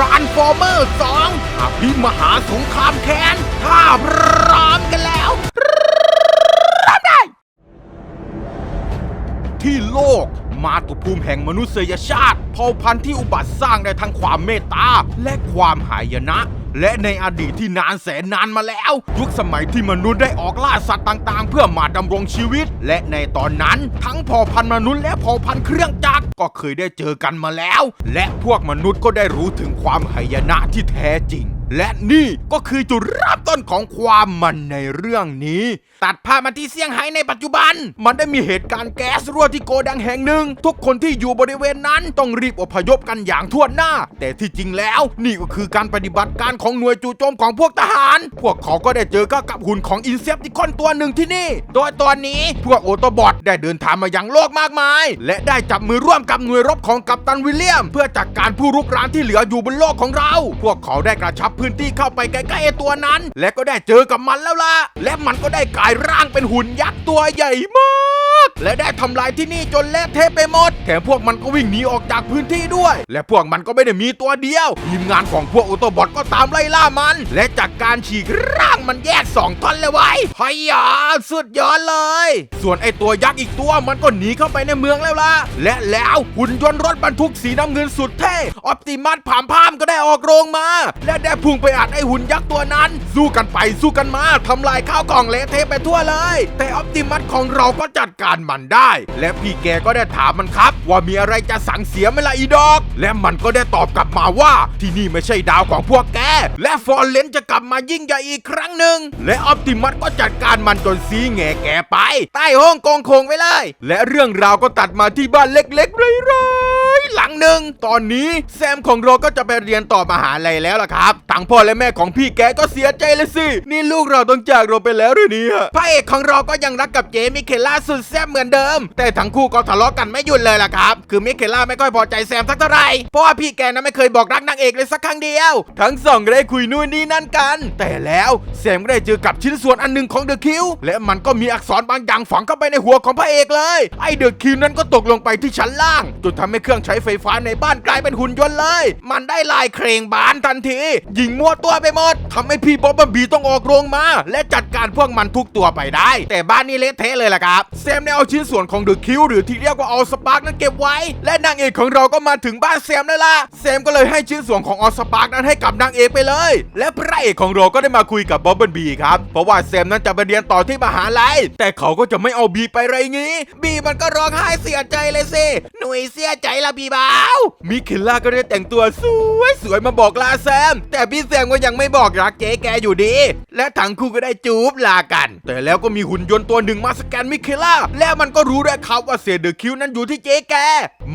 รันทรานฟอร์เมอร์2อภิมหาสงครามแค้นถ้าพร้อมกันแล้วริ่มได้ ที่โลกมาตุภูมิแห่งมนุษยชาติเผ่าพันธุ์ที่อุบัติสร้างได้ทั้งความเมตตา และความหายนะ และในอดีตที่นานแสนนานมาแล้ว ยุคสมัยที่มนุษย์ได้ออกล่าสัตว์ต่างๆ เพื่อมาดำรงชีวิต และในตอนนั้น ทั้งเผ่าพันธุ์มนุษย์และเผ่าพันธุ์เครื่องจักรก็เคยได้เจอกันมาแล้ว และพวกมนุษย์ก็ได้รู้ถึงความหายนะที่แท้จริง และนี่ก็คือจุดเริ่มต้นของความมันในเรื่องนี้ ตัดภาพมาที่เซี่ยงไฮ้ในปัจจุบัน มันได้มีเหตุการณ์แก๊สรั่วที่โกดังแห่งหนึ่ง ทุกคนที่อยู่บริเวณนั้นต้องรีบอพยพกันอย่างทั่วหน้า แต่ที่จริงแล้วนี่ก็คือการปฏิบัติการของหน่วยจู่โจมของพวกทหาร พวกเขาก็ได้เจอกับกับหุ่นของอินเซปติคอนตัวหนึ่งที่นี่ โดยตอนนี้พวกโอโตบอทได้เดินทางมายังโลกมากมาย และได้จับมือร่วมกับหน่วยรบของกัปตันวิลเลียม เพื่อจัดการผู้รุกรานที่เหลืออยู่บนโลกของเรา พวกเขาได้กระชับพื้นที่เข้าไปใกล้ๆไอตัวนั้น และก็ได้เจอกับมันแล้วล่ะและมันก็ได้กลายร่างเป็นหุ่นยักษ์ตัวใหญ่มาก และได้ทำลายที่นี่จนเละเทะไปหมด แถมพวกมันก็วิ่งหนีออกจากพื้นที่ด้วย และพวกมันก็ไม่ได้มีตัวเดียวทีมงานของพวกออโตบอทก็ตามไล่ล่ามัน และจากการฉีกร่างมันแยกสองท่อนเลยไว้พยาสุดยอดเลย ส่วนไอตัวยักษ์อีกตัวมันก็หนีเข้าไปในเมืองแล้วล่ะและแล้วหุ่นยนต์รถบรรทุกสีน้ำเงินสุดเท่ออปติมัสผามพามก็ได้ออกโรงมา และได้พุ่งไปอัดไอหุ่นยักษ์ตัวนั้น สู้กันไปสู้กันมาทำลายข้าวกล่องเละเทะไปทั่วเลย แต่ออปติมัสของเราก็จัดการมันได้ และพี่แกก็ได้ถามมันครับ ว่ามีอะไรจะสั่งเสียไหมล่ะอีดอก และมันก็ได้ตอบกลับมาว่า ที่นี่ไม่ใช่ดาวของพวกแก และฟอร์เลนจะกลับมายิ่งใหญ่อีกครั้งหนึ่ง และออปติมัสก็จัดการมันจนซีแง่แกไป ใต้ห้องกองคงไปเลย และเรื่องราวก็ตัดมาที่บ้านเล็กๆไร้ หลังหนึ่งตอนนี้แซมของเราก็จะไปเรียนต่อมหาลัยแล้วล่ะครับทั้งพ่อและแม่ของพี่แกก็เสียใจเลยสิ นี่ลูกเราต้องจากเราไปแล้วหรือเนี่ยพระเอกของเราก็ยังรักกับเจมิเคล่าสุดแซ่บเหมือนเดิม แต่ทั้งคู่ก็ทะเลาะกันไม่หยุดเลยล่ะครับ คือมิเคล่าไม่ค่อยพอใจแซมสักเท่าไหร่เพราะว่าพี่แกนั้นไม่เคยบอกรักนางเอกเลยสักครั้งเดียว ทั้งสองก็ได้คุยนู่นนี่นั่นกัน แต่แล้วแซมก็ได้เจอกับชิ้นส่วนอันหนึ่งของเดอะคิวและมันก็มีอักษรบางอย่างฝังเข้าไปในหัวของพระเอกเลย ไอเดอะคิวนั้นก็ตกลงไปที่ชั้นล่างจนทำให้เครื่องใช้ไฟฟ้าในบ้านกลายเป็นหุ่นยนต์เลย มันได้ลายเครงบานทันที ยิงมั่วตัวไปหมดทำให้พี่บ๊อบบัมบีต้องออกโรงมา และจัดการพวกมันทุกตัวไปได้ แต่บ้านนี้เละเทะเลยล่ะครับแซมได้เอาชิ้นส่วนของเดอะคิวหรือที่เรียกว่าออสปาร์กนั้นเก็บไว้ และนางเอกของเราก็มาถึงบ้านแซมแล้วล่ะแซมก็เลยให้ชิ้นส่วนของออสปาร์กนั้นให้กับนางเอกไปเลย และพระเอกของเราก็ได้มาคุยกับบ๊อบบัมบีครับเพราะว่าแซมนั้นจะไปเรียนต่อที่มหาลัยแต่เขาก็จะไม่เอาบีไปไรงี้ บีมันก็ร้องไห้เสียใจเลยสิหนุ่ยเสียใจละบีบาวมิเคล่าก็ได้แต่งตัวสวยสวยๆมาบอกลาแซม แต่พี่แซมก็ยังไม่บอกรักเจ๊แกอยู่ดี และทั้งคู่ก็ได้จูบลากัน แต่แล้วก็มีหุ่นยนต์ตัวหนึ่งมาสแกนมิเคล่า แล้วมันก็รู้ด้วยครับว่าเศษเดอะคิวนั้นอยู่ที่เจ๊แก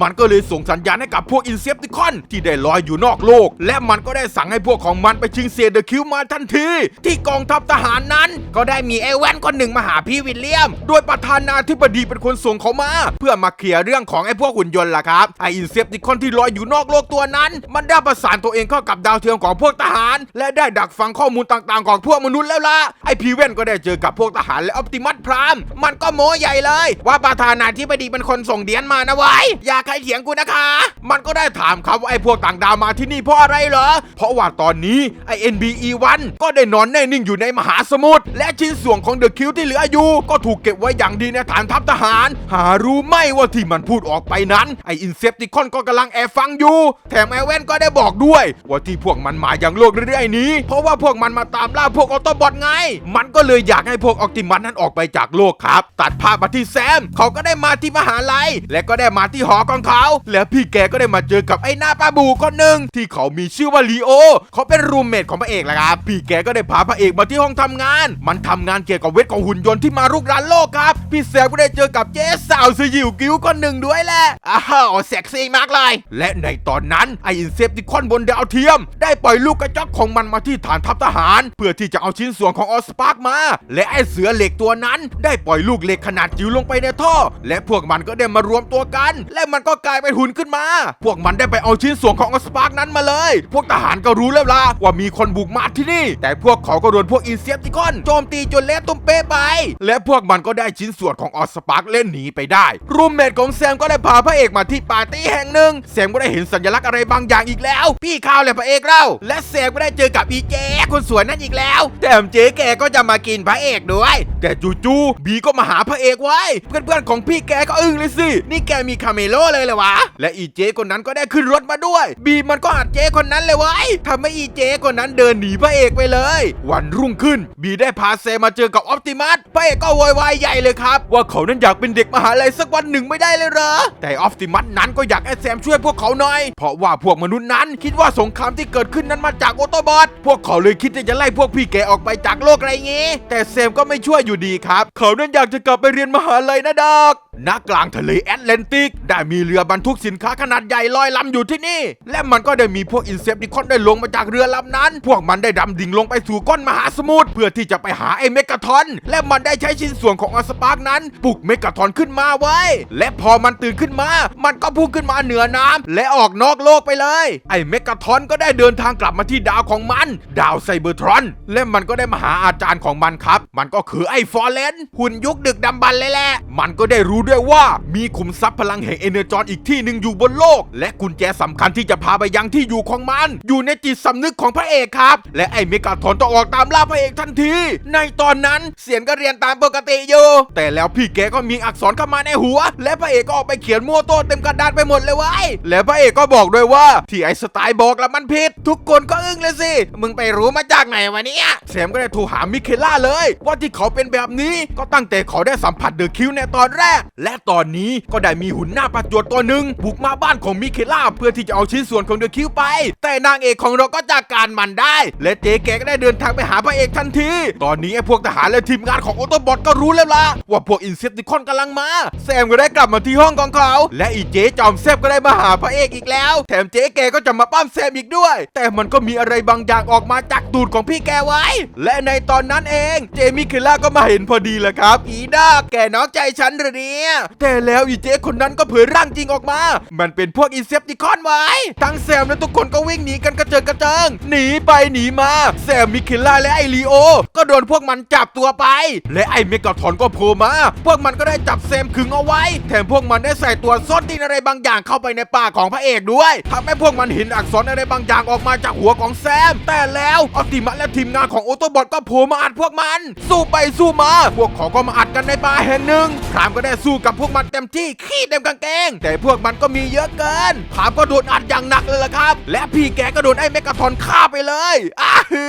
มันก็เลยส่งสัญญาณให้กับพวกอินเซปติคอนที่ได้ลอยอยู่นอกโลก และมันก็ได้สั่งให้พวกของมันไปชิงเศษเดอะคิวมาทันที ที่กองทัพทหารนั้น ก็ได้มีไอแวนคนหนึ่งมาหาพี่วิลเลียม โดยประธานาธิบดีเป็นคนส่งเขามา เพื่อมาเคลียร์เรื่องของไอ้พวกหุ่นยนต์ล่ะครับไออินเซปติคอนที่ลอยอยู่นอกโลกตัวนั้น มันได้ประสานตัวเองเข้ากับดาวเทียมของพวกทหาร และได้ดักฟังข้อมูลต่างๆ ของพวกมนุษย์แล้วล่ะไอพีเว่นก็ได้เจอกับพวกทหารและออปติมัสพรามมันก็โม้ใหญ่เลย ว่าประธานาธิบดีเป็นคนส่งเดียนมานะไว้ยอย่าใครเถียงกูนะคะ มันก็ได้ถามครับว่าไอพวกต่างดาวมาที่นี่เพราะอะไรเหรอ เพราะว่าตอนนี้ไอ NBE1 ก็ได้นอนแน่นิ่งอยู่ในมหาสมุทรและชิ้นส่วนของเดอะคิวที่เหลืออยู่ก็ถูกเก็บไว้อย่างดีในฐานทัพทหาร หารู้ไหมว่าที่มันพูดออกไปนั้นไออินเซปติคอนก็กำลังแอบฟังอยู่ แถมไอแวนก็ได้บอกด้วย ว่าที่พวกมันมาอย่างโลกเรื่อยๆนี้ เพราะว่าพวกมันมาตามล่าพวกออโตบอทไง มันก็เลยอยากให้พวกออปติมัสนั้นออกไปจากโลกครับ ตัดภาพมาที่แซม เขาก็ได้มาที่มหาลัย และก็ได้มาที่หอของเขา แล้วพี่แกก็ได้มาเจอกับไอ้หน้าป้าบูคนหนึ่งที่เขามีชื่อว่าลีโอ เขาเป็นรูมเมทของพระเอกแหละครับ พี่แกก็ได้พาพระเอกมาที่ห้องทำงาน มันทำงานเกี่ยวกับเวทของหุ่นยนต์ที่มารุกรานโลกครับ พี่แซมก็ได้เจอกับเจ๊สาวสยิวกิ้วคนหนึ่งด้วยแหละอ้าวเซ็กซี่มากเลย และในตอนนั้นไออินเซปติคอนบนดาวเทียม ได้ปล่อยลูกกระจอกของมันมาที่ฐานทัพทหาร เพื่อที่จะเอาชิ้นส่วนของออสปาร์กมา และไอเสือเหล็กตัวนั้น ได้ปล่อยลูกเหล็กขนาดจิ๋วลงไปในท่อ และพวกมันก็ได้มารวมตัวกัน และมันก็กลายเป็นหุ่นขึ้นมา พวกมันได้ไปเอาชิ้นส่วนของออสปาร์กนั้นมาเลย พวกทหารก็รู้แล้วล่ะว่ามีคนบุกมาที่นี่ แต่พวกเขาก็โดนพวกอินเซปติคอนโจมตีจนเละตุ้มเป๊ะไป และพวกมันก็ได้ชิ้นส่วนของออสปาร์กเล่นหนีไปได้รูมเมทของแซมก็ได้พาพระเอกมาที่ปาร์ตี้นีแห่งหนึ่งแซมก็ได้เห็นสัญลักษณ์อะไรบางอย่างอีกแล้ว พี่ข้าวและพระเอกเราและแซมก็ได้เจอกับอีเจคนสวยนั่นอีกแล้วแถมเจ๊แกก็จะมากินพระเอกด้วย แต่จู่ๆบีก็มาหาพระเอกไว้ เพื่อนๆของพี่แกก็อึ้งเลยสิ นี่แกมีคาเมโลเลยเลยวะ และอีเจคนนั้นก็ได้ขึ้นรถมาด้วย บีมันก็อัดเจคนนั้นเลยไว้ทำให้อีเจคนนั้นเดินหนีพระเอกไปเลย วันรุ่งขึ้น บีได้พาเซมาเจอกับออปติมัสพระเอกก็โวยวายใหญ่เลยครับ ว่าเขานั้นอยากเป็นเด็กมหาลัยสักวันหนึ่งไม่ได้เลยเหรอแต่ออปติมัสนั้นก็อยากให้แซมช่วยพวกเขาหน่อย เพราะว่าพวกมนุษย์นั้น คิดว่าสงครามที่เกิดขึ้นนั้นมาจากออโตบอทพวกเขาเลยคิดที่จะไล่พวกพี่แกออกไปจากโลกอะไรเงี้ แต่แซมก็ไม่ช่วยอยู่ดีครับ เขานั้นอยากจะกลับไปเรียนมหาลัยนะดอกณกลางทะเลแอตแลนติก ได้มีเรือบรรทุกสินค้าขนาดใหญ่ลอยลำอยู่ที่นี่ และมันก็ได้มีพวกอินเซปติคอนได้ลงมาจากเรือลำนั้น พวกมันได้ดำดิ่งลงไปสู่ก้นมหาสมุทรเพื่อที่จะไปหาไอ้เมกาทอน และมันได้ใช้ชิ้นส่วนของอสปาร์กนั้นปลุกเมกาทอนขึ้นมาไว้ และพอมันตื่นขึ้นมา มันก็พุ่งขึ้นึ้นมาเหนือน้ำและออกนอกโลกไปเลย ไอ้เมกาทอนก็ได้เดินทางกลับมาที่ดาวของมัน ดาวไซเบอร์ทรอน และมันก็ได้มาหาอาจารย์ของมันครับ มันก็คือไอ้ฟอร์เรนหุ่นยุคดึกดำบรรเลยแหละ มันก็ได้รู้ด้วยว่ามีขุมทรัพย์พลังแห่งเอเนอร์จอนอีกที่หนึ่งอยู่บนโลก และกุญแจสำคัญที่จะพาไปยังที่อยู่ของมัน อยู่ในจิตสำนึกของพระเอกครับ และไอ้เมกาทอนต้องออกตามล่าพระเอกทันที ในตอนนั้นเสียงก็เรียนตามปกติอยู่แต่แล้วพี่แกก็มีอักษรเข้ามาในหัว และพระเอกก็ออกไปเขียนมั่วโต้เต็มกระดานไปหมดเลยว้ยและพระเอกก็บอกด้วยว่าที่ไอ้สไตล์บอกแล้วมันผิด ทุกคนก็อึ้งเลยสิ มึงไปรู้มาจากไหนวะเนี่ยแซมก็เลยโทรหามิเคล่าเลย ว่าที่เขาเป็นแบบนี้ก็ตั้งแต่เขาได้สัมผัสเดอะคิวในตอนแรก และตอนนี้ก็ได้มีหุ่นหน้าประจวดตัวหนึ่งบุกมาบ้านของมิเคล่าเพื่อที่จะเอาชิ้นส่วนของเดอะคิวไป แต่นางเอกของเราก็จากการมันได้ และเจ๊แกก็ได้เดินทางไปหาพระเอกทันที ตอนนี้ไอ้พวกทหารและทีมงานของออโตบอทก็รู้แล้วล่ะว่าพวกอินเซปติคอนกำลังมา แซมก็ได้กลับมาที่ห้องของเขา และอีเจ๊จอมแซบก็ได้มาหาพระเอกอีกแล้ว แถมเจ๊แกก็จะมาปั้มแซมอีกด้วย แต่มันก็มีอะไรบางอย่างออกมาจากตูดของพี่แกไว้ และในตอนนั้นเอง เจมิเคล่าก็มาเห็นพอดีแหละครับ อีดอกแกน้อกใจฉันเหรือเนี่ยแต่แล้วอีเจ๊คนนั้นก็เผยร่างจริงออกมา มันเป็นพวกอินเซปติคอนไว้ ทั้งแซมและทุกคนก็วิ่งหนีกันกระเจิงกระเจิงหนีไปหนีมาแซมมิเคล่าและไอรีโอ ก็โดนพวกมันจับตัวไป และไอเมกาทอนก็โผล่มา พวกมันก็ได้จับแซมขึงเอาไว้ แถมพวกมันได้ใส่ตัวซ่อนดินอะไรบางอย่างเข้าไปในปากของพระเอกด้วยทำให้พวกมันเห็นอักษรอะไรบางอย่างออกมาจากหัวของแซม แต่แล้วออติมัสและทีมงานของออโตบอทก็โผล่มาอัดพวกมัน สู้ไปสู้มา พวกเขาก็มาอัดกันในป่าแห่งหนึ่งพรามก็ได้สู้กับพวกมันเต็มที่ขี้เต็มกางเกงแต่พวกมันก็มีเยอะเกินพรามก็โดนอัดอย่างหนักเลยล่ะครับ และพพี่แกก็โดนไอ้เมกาทอนฆ่าไปเลยอ้าเฮื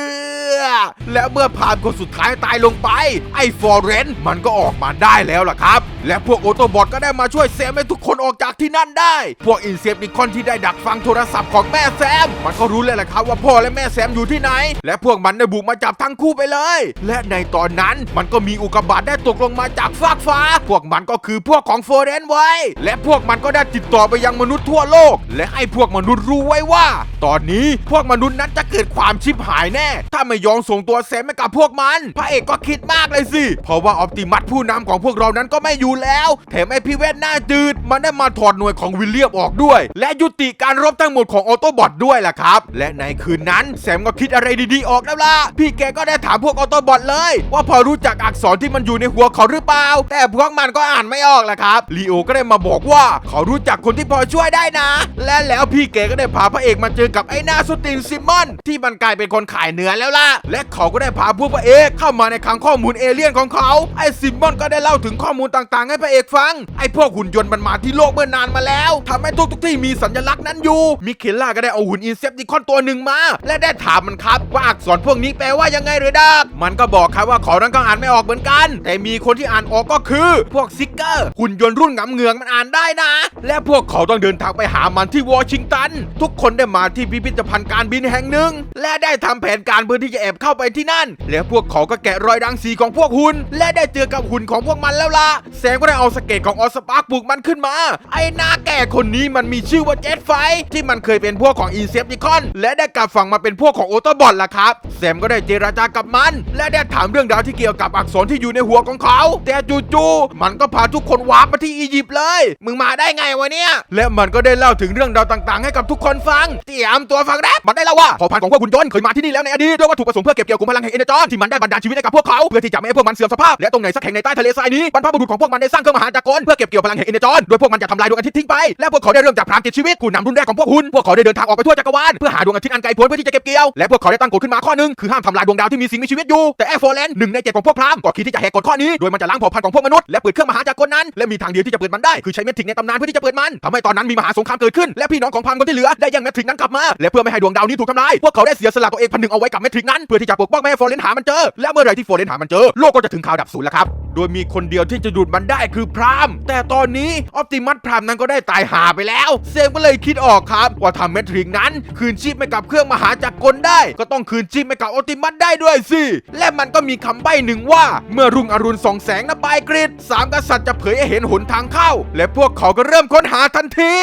อและเมื่อพรามคนสุดท้ายตายลงไป ไอ้ฟอร์เรนมันก็ออกมาได้แล้วล่ะครับ และพวกออโตบอทก็ได้มาช่วยแซมให้ทุกคนออกจากที่นั่นได้ พวกอินเซปติคอนที่ได้ดักฟังโทรศัพท์ของแม่แซม มันก็รู้เลยแหละครับว่าพ่อและแม่แซมอยู่ที่ไหน และพวกมันได้บุกมาจับทั้งคู่ไปเลย และในตอนนั้นมันก็มีอุกกาบาตได้ตกลงมาจากฟากฟ้า พวกมันก็คือพวกของโฟเรนไว้ และพวกมันก็ได้ติดต่อไปยังมนุษย์ทั่วโลก และให้พวกมนุษย์รู้ไว้ว่าตอนนี้พวกมนุษย์นั้นจะเกิดความชิบหายแน่ ถ้าไม่ยอมส่งตัวแซมให้กับพวกมัน พระเอกก็คิดมากเลยสิ เพราะว่าออปติมัสผู้นำของพวกเรานั้นก็ไม่อยู่แล้ว แถมไอพี่เวทหน้าจืด มันได้มาถอดหน่วยของวิลเลียมออกด้วย และยุติการรบทั้งหมดของออโตบอทด้วยล่ะครับ และในคืนนั้นแซมก็คิดอะไรดีๆออกแล้วล่ะ พี่แกก็ได้ถามพวกออโตบอทเลย ว่าพอรู้จักอักษรที่มันอยู่ในหัวเขาหรือเปล่า แต่พวกมันก็อ่านไม่ออกล่ะครับ ลีโอก็ได้มาบอกว่าเขารู้จักคนที่พอช่วยได้นะ และแล้วพี่แกก็ได้พาพระเอกมาเจอกับไอ้หน้าสุตินซิมมอน ที่มันกลายเป็นคนขายเนื้อแล้วล่ะ และเขาก็ได้พาพวกพระเอกเข้ามาในคลังข้อมูลเอเลี่ยนของเขาไอ้ซิมมอนก็ได้เล่าถึงข้อมูลต่างๆ ให้พระเอกฟัง ไอ้พวกหุ่นยนต์มันมาที่โลกเมื่อนานมาแล้วทำให้ทุกทุกๆที่มีสัญลักษณ์นั้นอยู่มิเคล่าก็ได้เอาหุ่นอินเซปติคอนตัวหนึ่งมา และได้ถามมันครับว่าอักษรพวกนี้แปลว่ายังไงหรือดักมันก็บอกครับว่าเขานั้นก็อ่านไม่ออกเหมือนกัน แต่มีคนที่อ่านออกก็คือ พวกซิกเกอร์หุ่นยนต์รุ่นงำเงืองมันอ่านได้นะ และพวกเขาต้องเดินทางไปหามันที่วอชิงตัน ทุกคนได้มาที่ที่พิพิธภัณฑ์การบินแห่งหนึ่ง และได้ทำแผนการเพื่อที่จะแอบเข้าไปที่นั่น และพวกเขาก็แกะรอยดังสีของพวกหุ่นและได้เจอกับหุ่นของพวกมันแล้วล่ะแซมก็ได้เอาสเก็ตของออสปาร์กปลุกมันขึ้นมา ไอ้หน้าแก่คนนี้มันมีชื่อว่าเจ็ตไฟที่มันเคยเป็นพวกของอินเซปติคอน และได้กลับฝั่งมาเป็นพวกของโอโตบอทล่ะครับแซมก็ได้เจรจากับมัน และได้ถามเรื่องราวที่เกี่ยวกับอักษรที่อยู่ในหัวของเขา แต่จู่ๆมันก็พาทุกคนวาร์ปมาที่อียิปต์เลย มึงมาได้ไงวะเนี่ย และมันก็ได้เล่าถึงเรื่องราวต่างๆ ให้กับทุกคนฟัง เตรียมตัวฟังแรปมันได้เล่าว่าเผ่าพันธุ์ของพวกหุ่นยนต์เคยมาที่นี่แล้วในอดีตด้วยวัตถุประสงค์เพื่อเก็บเกี่ยวกลุ่มพลังแห่งเอเนจอนที่มันได้บันดาลชีวิตให้กับพวกเขาเพื่อที่จะไม่ให้พวกมันเสื่อมสภาพและตรงไหนสักแห่งในใต้ทะเลทรายนี้บรรพบุรุษของพวกมันได้สร้างเครื่องมหาจักรเพื่อเก็บเกี่ยวพลังแห่งเอเนจอนโดยพวกมันจะทำลายดวงอาทิตย์ทิ้งไปและพวกเขาได้เริ่มจากพรามติดชีวิตผู้นำรุ่นแรกของพวกคุณพวกเขาได้เดินทางออกไปทั่วจักรวาลเพื่อหาดวงอาทิตย์อันไกลโพ้นเพื่อที่จะเก็บเกี่ยวและพวกเขาได้ตั้งกฎขึ้นมาข้อนึงคือห้ามทำลายดวงดาวที่มีสิ่งมีชีวิตอยู่แต่แอร์โฟแลนด์หนึ่งในเจ็ดของพวกพรามก็คิดที่จะแหกกฎข้อนี้โดยมันจะล้างเผ่าพันธุ์ของพวกมนุษย์และเปิดเครื่องมหาจักรนั้นและมีทางเดียวที่จะเปิดมันได้คือใช้เมทริกในตำนานเพื่อที่จะเปิดมันทำให้ตอนนั้นมีมหาสงครามเกิดขึ้นและพี่น้องของพรามคนที่เหลือได้แย่งเมทริกนั้นกลับมาและเพื่อไม่ให้ดวงดาวนี้ถูกทำลายพวกเขาได้เสียสละตัวเองพันหนึ่งเอาไว้กับเมทริกนั้นเพื่อที่จะปกป้องไม่ให้โฟเลนหามันเจอและเมื่อไรที่โฟเลนหามันเจอโลกก็จะถึงข่าวดับสูญแล้วครับโดยมีคนเดียวที่จะหยุดมันได้คือพรามแต่ตอนนี้ออปติมัสพรามนั้นก็ได้ตายหาไปแล้ว เซมก็เลยคิดออกครับ ว่าทำเมทริกนั้น คืนชีพให้กับเครื่องมหาจักรกลได้ ก็ต้องคืนชีพให้กับออปติมัสได้ด้วยสิ และมันก็มีคำใบ้หนึ่งว่า เมื่อรุ่งอรุณส่องแสงนะบายกริดสามกษัตริย์จะเผยให้เห็นหนทางเข้า และพวกเขาก็เริ่มค้นหาทันที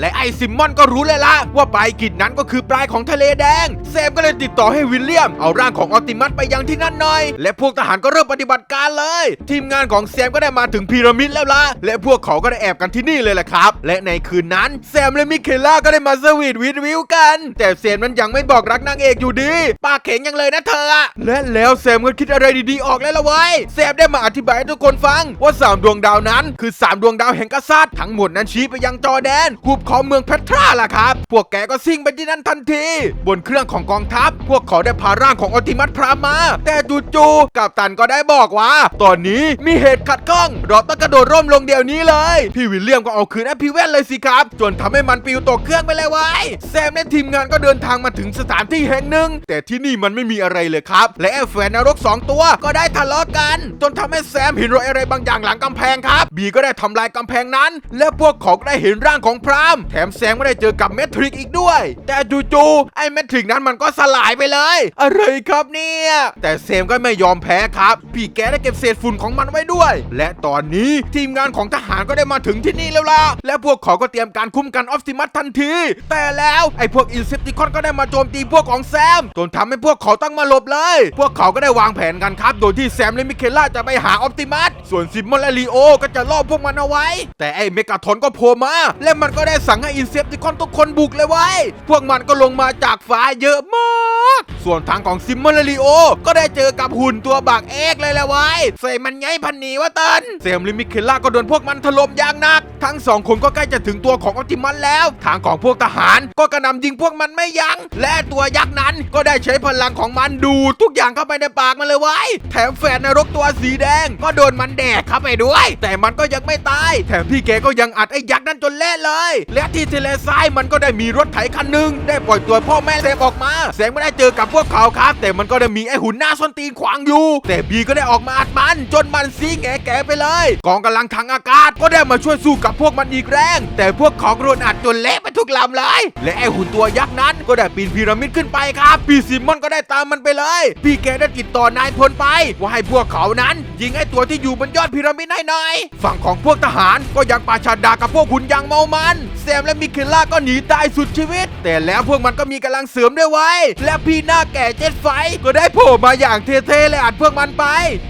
และไอซิมมอนก็รู้เลยละว่าบายกริดนั้นก็คือปลายของทะเลแดง เซมก็เลยติดต่อให้วิลเลียม เอาร่างของออติมัสไปยังที่นั่นหน่อย และพวกทหารก็เริ่มปฏิบัติการเลย ทีมงานของแซมก็ได้มาถึงพีระมิดแล้วล่ะ และพวกเขาก็ได้แอบกันที่นี่เลยแหละครับ และในคืนนั้นแซมและมิเคล่าก็ได้มาสวีทวิดวิวกัน แต่แซมนั้นยังไม่บอกรักนางเอกอยู่ดี ปากเข็งยังเลยนะเธอ และแล้วแซมก็คิดอะไรดีๆออกแล้วละเว้ยแซมได้มาอธิบายให้ทุกคนฟังว่าสามดวงดาวนั้น คือสามดวงดาวแห่งกษัตริย์ทั้งหมดนั้นชี้ไปยังจอแดนหุบเขาเมืองเพทราล่ะครับ พวกแกก็ซิ่งไปที่นั่นทันที บนเครื่องของกองทัพ พวกเขาได้พาร่างของออติมัสพรามา แต่จู่ๆกัปตันก็ได้บอกว่า ตอนนี้มีเหตุขัดข้อง เราต้องกระโดดร่มลงเดี๋ยวนี้เลย พี่วิลเลียมก็เอาคืนแอปพีเวนเลยสิครับ จนทำให้มันปิวตกเครื่องไปเลยไว้ยแซมและทีมงานก็เดินทางมาถึงสถานที่แห่งหนึ่ง แต่ที่นี่มันไม่มีอะไรเลยครับ และแอฟแฟนนรกสองตัวก็ได้ทะเลาะกัน จนทำให้แซมเห็นรอยอะไรบางอย่างหลังกำแพงครับ บีก็ได้ทำลายกำแพงนั้น และพวกเขาก็ได้เห็นร่างของพราม แถมแซมก็ได้เจอกับเมทริกอีกด้วยแต่จู่ๆไอ้เมทริกนั้นมันก็สลายไปเลย อะไรครับเนี่ย แต่เซมก็ไม่ยอมแพ้ครับ พี่แกได้เก็บเศษฝุ่นของมันไว้ด้วย และตอนนี้ทีมงานของทหารก็ได้มาถึงที่นี่แล้วล่ะ และพวกเขาก็เตรียมการคุ้มกันออฟติมัสทันที แต่แล้วไอ้พวกอินเซปติคอนก็ได้มาโจมตีพวกของแซม จนทำให้พวกเขาต้องมาหลบเลย พวกเขาก็ได้วางแผนกันครับ โดยที่แซมและมิเคล่าจะไปหาออปติมัส ส่วนซิมมอนและลีโอก็จะล่อพวกมันเอาไว้ แต่ไอ้เมกาทอนก็โผล่มา และมันก็ได้สั่งให้อินเซปติคอนทุกคนบุกเลยไว้พวกมันก็ลงมาจากฟ้าเยอะมาก ส่วนทางของซิมมอนและลีโอ ก็ได้เจอกับหุ่นตัวบักเอกเลยแหละไว้ยใส่มันไงพันหนีวะเตันเซมละมิเคล่าก็โดนพวกมันถล่มอย่างหนัก ทั้งสองคนก็ใกล้จะถึงตัวของออปติมัสแล้ว ทางของพวกทหารก็กระนำยิงพวกมันไม่ยัง้ง และตัวยักษ์นั้นก็ได้ใช้พลังของมันดูทุกอย่างเข้าไปในปากมันเลยไว้ยแถมแฝดนรกตัวสีแดง ก็โดนมันแดกเข้าไปด้วย แต่มันก็ยังไม่ตาย แถมพี่แกก็ยังอัดไอ้ยักษ์นั้นจนเละเลย และที่ทะเลทรายมันก็ได้มีรถไถคันหนึ่งได้ปล่อยตัวพ่อแม่แซมออกมาแซมไม่ได้เจอกับพวกเขาครับ แต่มันก็ได้มีไอ้หุ่นหน้าส้นตีนขวางอยู่ แต่บีก็ได้ออกมาอัดมัน จนมันซีแงแกไปเลย กองกำลังทางอากาศก็ได้มาช่วยสู้กับพวกมันอีกแรง แต่พวกเขาก็โดนอัดจนเละไปทุกลำเลย และไอ้หุ่นตัวยักษ์นั้นก็ได้ปีนพีระมิดขึ้นไปครับพี่ซิมอนก็ได้ตามมันไปเลย พี่แกได้ติดต่อนายพลไป ว่าให้พวกเขานั้น ยิงไอ้ตัวที่อยู่บนยอดพีระมิดให้หน่อยฝั่งของพวกทหารก็ยังปาชาดากับพวกหุ่นย่างเมามันแซมและมิเคล่าก็หนีตายสุดชีวิต แต่แล้วพวกมันก็มีกำลังเสริมด้วยไว้ และพี่หน้าแก่เจ็ดไฟก็ได้โผล่มาอย่างเท่ๆและอัดพวกมันไป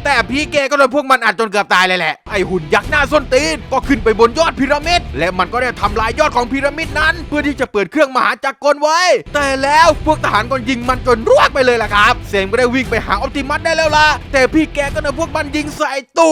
แต่พี่แกก็โดนพวกมันอัดจนเกือบตายเลยแหละไอหุ่นยักษ์หน้าส้นตีนก็ขึ้นไปบนยอดพีระมิด และมันก็ได้ทำลายยอดของพีระมิดนั้น เพื่อที่จะเปิดเครื่องมหาจักรกลไว้ แต่แล้วพวกทหารก็ยิงมันจนรวกไปเลยล่ะครับเซมก็ได้วิ่งไปหาออปติมัสได้แล้วล่ะแต่พี่แกก็โดนพวกมันยิงใส่ตู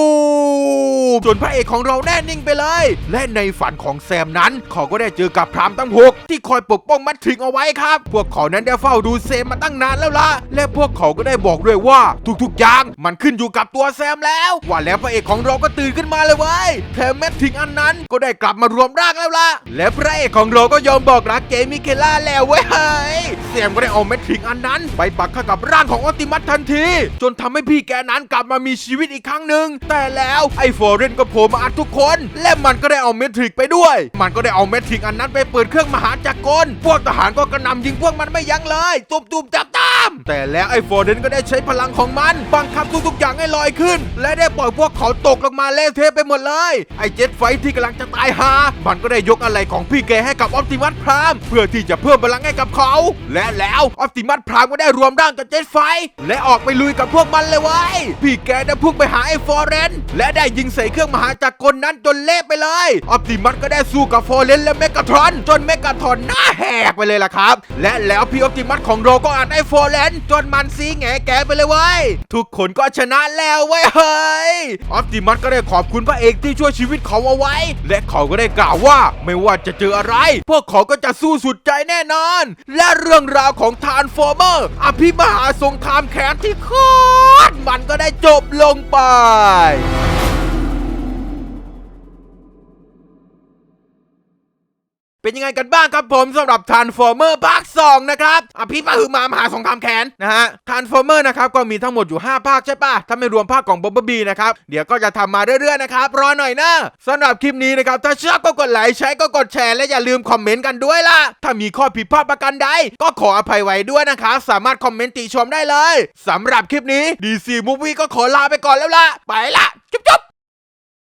มจนพระเอกของเราแน่นิ่งไปเลย และในฝันของแซมนั้นเขาก็ได้เจอกับพรามทั้งหกที่คอยปกป้องมัดถึงเอาไว้ครับ พวกเขานั้นได้เฝ้าดูเซมมาตั้งนานแล้วล่ะและพวกเขาก็ได้บอกด้วยว่า ทุกๆอย่างมันขึ้นอยู่กับตัวแซมแล้วว่าแล้วพระเอกของเราก็ตื่นขึ้นมาเลยเว้ยแถมแมทถิงอันนั้นก็ได้กลับมารวมร่างแล้วล่ะและพระเอกของเราก็ยอมบอกรักเจมิเคล่าแล้วเว้ยเฮ้แซมก็ได้เอาแมทถิงอันนั้น ไปปักเข้ากับร่างของออติมัสทันที จนทำให้พี่แกนั้นกลับมามีชีวิตอีกครั้งหนึ่งแต่แล้วไอ้ฟอร์เรนก็โผล่มาอัดทุกคน และมันก็ได้เอาเมทริกไปด้วย มันก็ได้เอาเมทริกอันนั้นไปเปิดเครื่องมหาจักรกลพวกทหารก็กระหนำยิงพวกมันไม่ยั้งเลยตุบตุบจับตาม แต่แล้วไอ้ฟอร์เรนก็ได้ใช้พลังของมันบังคับทุกๆอย่างให้ลอยขึ้น และได้ปล่อยพวกเขาตกลงมาเละเทะไปหมดเลย ไอ้เจ็ตไฟที่กำลังจะตายหามันก็ได้ยกอะไรของพี่แกให้กับออปติมัสพรามเพื่อที่จะเพิ่มพลังให้กับเขา และแล้วออปติมัสพรามก็ได้รวมร่างกับเจ็ตไฟ และออกไปลุยกับพวกมันเลยเว้ยพี่แกได้พุ่งไปหาไอ้ฟอร์เรนและได้ยิงใส่เครื่องมหาจักรกลนั้นจนเละไปเลย ออปติมัสก็ได้สู้กับฟอร์เรนและเมกาทรอนจนเมกาทรอนหน้าแหกไปเลยล่ะครับ และแล้วพี่ออปติมัสของเราก็อ่านไอ้ฟอร์เรเลนจนมันซีแงแกไปเลยเว้ยทุกคนก็ชนะแล้วเว้ยเฮ้ยออฟติมัสก็ได้ขอบคุณพระเอกที่ช่วยชีวิตเขาเอาไว้ และเขาก็ได้กล่าวว่าไม่ว่าจะเจออะไร พวกเขาก็จะสู้สุดใจแน่นอน และเรื่องราวของทานฟอร์เมอร์อภิมหาสงครามแค้นที่โคตรมันก็ได้จบลงไป เป็นยังไงกันบ้างครับผมสำหรับ Transformer ภาค2นะครับอภิมหือมามหาสงครามแค้นนะฮะ Transformer นะครับก็มีทั้งหมดอยู่ 5 ภาคใช่ปะถ้าไม่รวมภาคของ b u m b l e b e นะครับ เดี๋ยวก็จะทำมาเรื่อยๆนะครับ รอหน่อยนะสำหรับคลิปนี้นะครับ ถ้าชอบก็กดไลค์ใช้ก็กดแชร์และอย่าลืมคอมเมนต์กันด้วยล่ะ ถ้ามีข้อผิดพลาดประการใดก็ขออภัยไว้ด้วยนะครับสามารถคอมเมนต์ติชมได้เลยสำหรับคลิปนี้ DC Movie ก็ขอลาไปก่อนแล้วล่ะไปละจุ๊บ